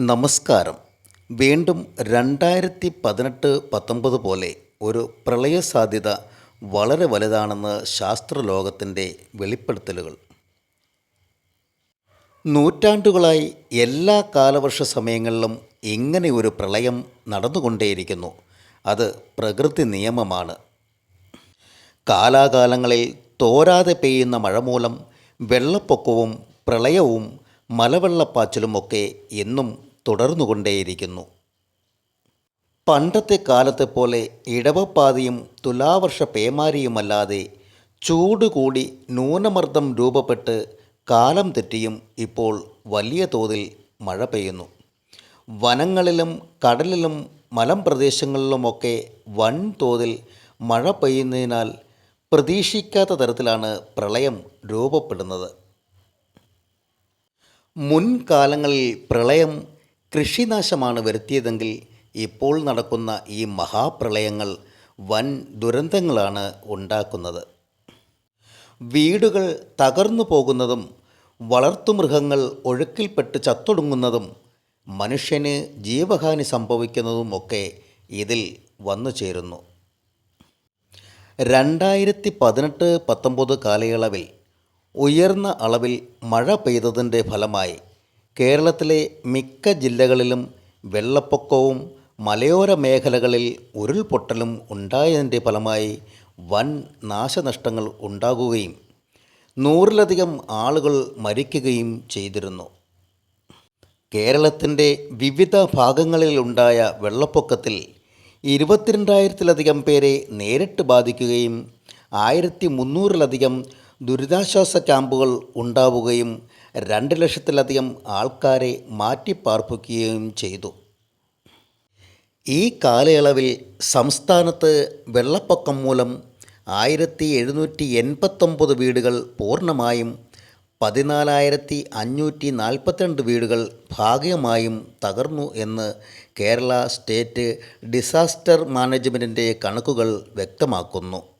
നമസ്കാരം. വീണ്ടും രണ്ടായിരത്തി പതിനെട്ട് പത്തൊമ്പത് പോലെ ഒരു പ്രളയ സാധ്യത വളരെ വലുതാണെന്ന് ശാസ്ത്രലോകത്തിന്റെ വെളിപ്പെടുത്തലുകൾ. നൂറ്റാണ്ടുകളായി എല്ലാ കാലവർഷ സമയങ്ങളിലും ഇങ്ങനെ ഒരു പ്രളയം നടന്നുകൊണ്ടേയിരിക്കുന്നു. അത് പ്രകൃതി നിയമമാണ്. കാലാകാലങ്ങളിൽ തോരാതെ പെയ്യുന്ന മഴ മൂലം വെള്ളപ്പൊക്കവും പ്രളയവും മലവെള്ളപ്പാച്ചിലുമൊക്കെ എന്നും തുടർന്നുകൊണ്ടേയിരിക്കുന്നു. പണ്ടത്തെ കാലത്തെ പോലെ ഇടവപ്പാതിയും തുലാവർഷ പേമാരിയുമല്ലാതെ ചൂട് കൂടി ന്യൂനമർദ്ദം രൂപപ്പെട്ട് കാലം തെറ്റിയും ഇപ്പോൾ വലിയ തോതിൽ മഴ പെയ്യുന്നു. വനങ്ങളിലും കടലിലും മലം മലമ്പ്രദേശങ്ങളിലുമൊക്കെ വൻതോതിൽ മഴ പെയ്യുന്നതിനാൽ പ്രതീക്ഷിക്കാത്ത തരത്തിലാണ് പ്രളയം രൂപപ്പെടുന്നത്. മുൻകാലങ്ങളിൽ പ്രളയം കൃഷിനാശമാണ് വരുത്തിയതെങ്കിൽ ഇപ്പോൾ നടക്കുന്ന ഈ മഹാപ്രളയങ്ങൾ വൻ ദുരന്തങ്ങളാണ് ഉണ്ടാക്കുന്നത്. വീടുകൾ തകർന്നു പോകുന്നതും വളർത്തുമൃഗങ്ങൾ ഒഴുക്കിൽപ്പെട്ട് ചത്തൊടുങ്ങുന്നതും മനുഷ്യന് ജീവഹാനി സംഭവിക്കുന്നതുമൊക്കെ ഇതിൽ വന്നു ചേരുന്നു. രണ്ടായിരത്തി പതിനെട്ട് പത്തൊമ്പത് കാലയളവിൽ ഉയർന്ന അളവിൽ മഴ പെയ്തതിന്റെ ഫലമായി കേരളത്തിലെ മിക്ക ജില്ലകളിലും വെള്ളപ്പൊക്കവും മലയോര മേഖലകളിൽ ഉരുൾപൊട്ടലും ഉണ്ടായതിന്റെ ഫലമായി വൻ നാശനഷ്ടങ്ങൾ ഉണ്ടാകുകയും നൂറിലധികം ആളുകൾ മരിക്കുകയും ചെയ്തിരുന്നു. കേരളത്തിന്റെ വിവിധ ഭാഗങ്ങളിലുണ്ടായ വെള്ളപ്പൊക്കത്തിൽ ഇരുപത്തിരണ്ടായിരത്തിലധികം പേരെ നേരിട്ട് ബാധിക്കുകയും ആയിരത്തി മുന്നൂറിലധികം ദുരിതാശ്വാസ ക്യാമ്പുകൾ ഉണ്ടാവുകയും രണ്ട് ലക്ഷത്തിലധികം ആൾക്കാരെ മാറ്റിപ്പാർപ്പിക്കുകയും ചെയ്തു. ഈ കാലയളവിൽ സംസ്ഥാനത്ത് വെള്ളപ്പൊക്കം മൂലം ആയിരത്തി എഴുന്നൂറ്റി എൺപത്തൊമ്പത് വീടുകൾ പൂർണമായും പതിനാലായിരത്തി അഞ്ഞൂറ്റി നാൽപ്പത്തിരണ്ട് വീടുകൾ ഭാഗികമായും തകർന്നു എന്ന് കേരള സ്റ്റേറ്റ് ഡിസാസ്റ്റർ മാനേജ്മെന്റിന്റെ കണക്കുകൾ വ്യക്തമാക്കുന്നു.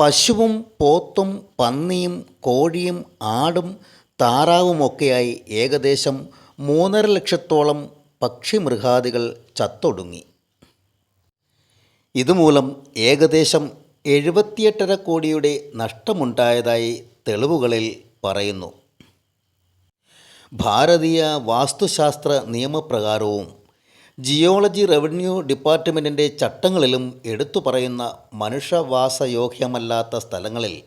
പശുവും പോത്തും പന്നിയും കോഴിയും ആടും താറാവുമൊക്കെയായി ഏകദേശം മൂന്നര ലക്ഷത്തോളം പക്ഷിമൃഗാദികൾ ചത്തൊടുങ്ങി. ഇതുമൂലം ഏകദേശം എഴുപത്തിയെട്ടര കോടിയുടെ നഷ്ടമുണ്ടായതായി തെളിവുകളിൽ പറയുന്നു. ഭാരതീയ വാസ്തുശാസ്ത്ര നിയമപ്രകാരവും ജിയോളജി റവന്യൂ ഡിപ്പാർട്ട്മെന്റിന്റെ ചട്ടങ്ങളിലും എടുത്തു പറയുന്ന മനുഷ്യവാസയോഗ്യമല്ലാത്ത സ്ഥലങ്ങളിൽ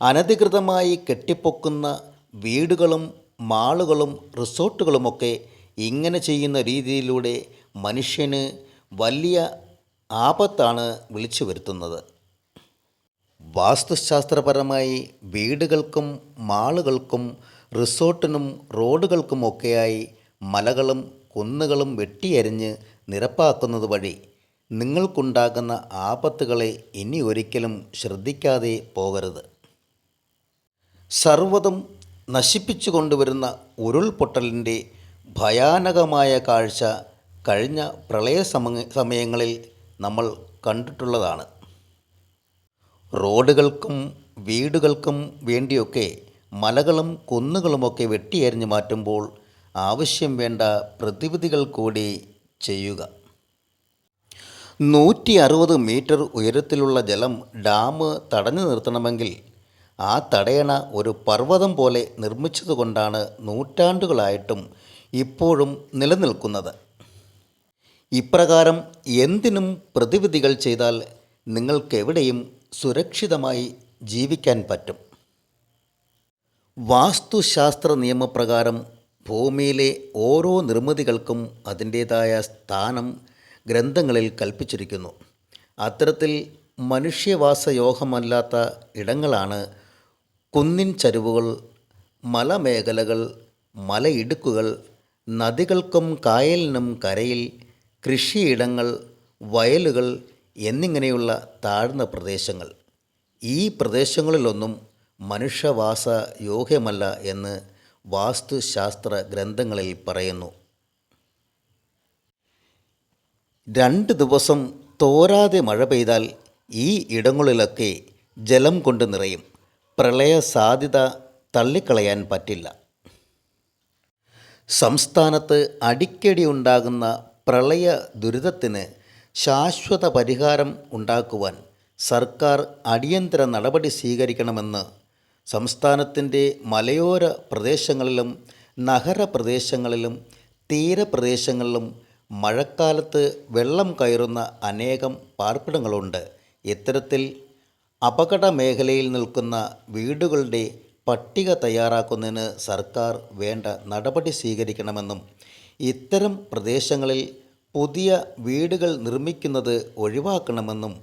അനധികൃതമായി കെട്ടിപ്പൊക്കുന്ന വീടുകളും മാളുകളും റിസോർട്ടുകളുമൊക്കെ ഇങ്ങനെ ചെയ്യുന്ന രീതിയിലൂടെ മനുഷ്യന് വലിയ ആപത്താണ് വിളിച്ചു വരുത്തുന്നത്. വാസ്തുശാസ്ത്രപരമായി വീടുകൾക്കും മാളുകൾക്കും റിസോർട്ടിനും റോഡുകൾക്കുമൊക്കെയായി മലകളും കുന്നുകളും വെട്ടിയരിഞ്ഞ് നിരപ്പാക്കുന്നത് വഴി നിങ്ങൾക്കുണ്ടാകുന്ന ആപത്തുകളെ ഇനി ഒരിക്കലും ശ്രദ്ധിക്കാതെ പോകരുത്. സർവതും നശിപ്പിച്ചു കൊണ്ടുവരുന്ന ഉരുൾപൊട്ടലിന്റെ ഭയാനകമായ കാഴ്ച കഴിഞ്ഞ പ്രളയ സമ സമയങ്ങളിൽ നമ്മൾ കണ്ടിട്ടുള്ളതാണ്. റോഡുകൾക്കും വീടുകൾക്കും വേണ്ടിയൊക്കെ മലകളും കുന്നുകളുമൊക്കെ വെട്ടിയരിഞ്ഞു മാറ്റുമ്പോൾ ആവശ്യം വേണ്ട പ്രതിവിധികൾ കൂടി ചെയ്യുക. നൂറ്റി അറുപത് മീറ്റർ ഉയരത്തിലുള്ള ജലം ഡാം തടഞ്ഞു നിർത്തണമെങ്കിൽ ആ തടയണ ഒരു പർവതം പോലെ നിർമ്മിച്ചതുകൊണ്ടാണ് നൂറ്റാണ്ടുകളായിട്ടും ഇപ്പോഴും നിലനിൽക്കുന്നത്. ഇപ്രകാരം എന്തിനും പ്രതിവിധികൾ ചെയ്താൽ നിങ്ങൾക്കെവിടെയും സുരക്ഷിതമായി ജീവിക്കാൻ പറ്റും. വാസ്തുശാസ്ത്ര നിയമപ്രകാരം ഭൂമിയിലെ ഓരോ നിർമ്മിതികൾക്കും അതിന്റേതായ സ്ഥാനം ഗ്രന്ഥങ്ങളിൽ കൽപ്പിച്ചിരിക്കുന്നു. അത്തരത്തിൽ മനുഷ്യവാസയോഗമല്ലാത്ത ഇടങ്ങളാണ് കുന്നിൻ ചരിവുകൾ മലമേഖലകൾ മലയിടുക്കുകൾ നദികൾക്കും കായലിനും കരയിൽ കൃഷിയിടങ്ങൾ വയലുകൾ എന്നിങ്ങനെയുള്ള താഴ്ന്ന പ്രദേശങ്ങൾ. ഈ പ്രദേശങ്ങളിലൊന്നും മനുഷ്യവാസ യോഗ്യമല്ല എന്ന് വാസ്തുശാസ്ത്ര ഗ്രന്ഥങ്ങളിൽ പറയുന്നു. രണ്ട് ദിവസം തോരാതെ മഴ പെയ്താൽ ഈ ഇടങ്ങളിലൊക്കെ ജലം കൊണ്ട് നിറയും. പ്രളയ സാധ്യത തള്ളിക്കളയാൻ പറ്റില്ല. സംസ്ഥാനത്ത് അടിക്കടി ഉണ്ടാകുന്ന പ്രളയ ദുരിതത്തിന് ശാശ്വത പരിഹാരം ഉണ്ടാക്കുവാൻ സർക്കാർ അടിയന്തര നടപടി സ്വീകരിക്കണമെന്ന് സംസ്ഥാനത്തിന്റെ മലയോര പ്രദേശങ്ങളിലും നഗരപ്രദേശങ്ങളിലും തീരപ്രദേശങ്ങളിലും മഴക്കാലത്ത് വെള്ളം കയറുന്ന അനേകം പാർപ്പിടങ്ങളുണ്ട്. ഇത്തരത്തിൽ അപകട മേഖലയിൽ നിൽക്കുന്ന വീടുകളുടെ പട്ടിക തയ്യാറാക്കുന്നതിന് സർക്കാർ വേണ്ട നടപടി സ്വീകരിക്കണമെന്നും ഇത്തരം പ്രദേശങ്ങളിൽ പുതിയ വീടുകൾ നിർമ്മിക്കുന്നത് ഒഴിവാക്കണമെന്നും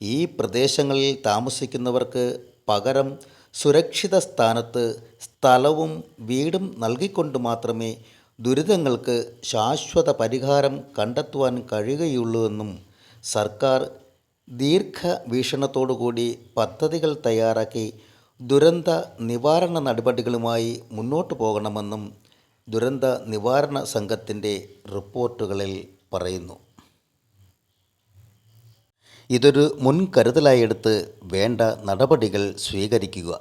ഈ പ്രദേശങ്ങളിൽ താമസിക്കുന്നവർക്ക് പകരം സുരക്ഷിത സ്ഥാനത്ത് സ്ഥലവും വീടും നൽകിക്കൊണ്ട് മാത്രമേ ദുരിതങ്ങൾക്ക് ശാശ്വത പരിഹാരം കണ്ടെത്തുവാൻ കഴിയുകയുള്ളൂവെന്നും സർക്കാർ ദീർഘവീക്ഷണത്തോടുകൂടി പദ്ധതികൾ തയ്യാറാക്കി ദുരന്ത നിവാരണ നടപടികളുമായി മുന്നോട്ടു പോകണമെന്നും ദുരന്ത നിവാരണ സംഘത്തിന്റെ റിപ്പോർട്ടുകളിൽ പറയുന്നു. ഇതൊരു മുൻകരുതലായി എടുത്ത് വേണ്ട നടപടികൾ സ്വീകരിക്കുക.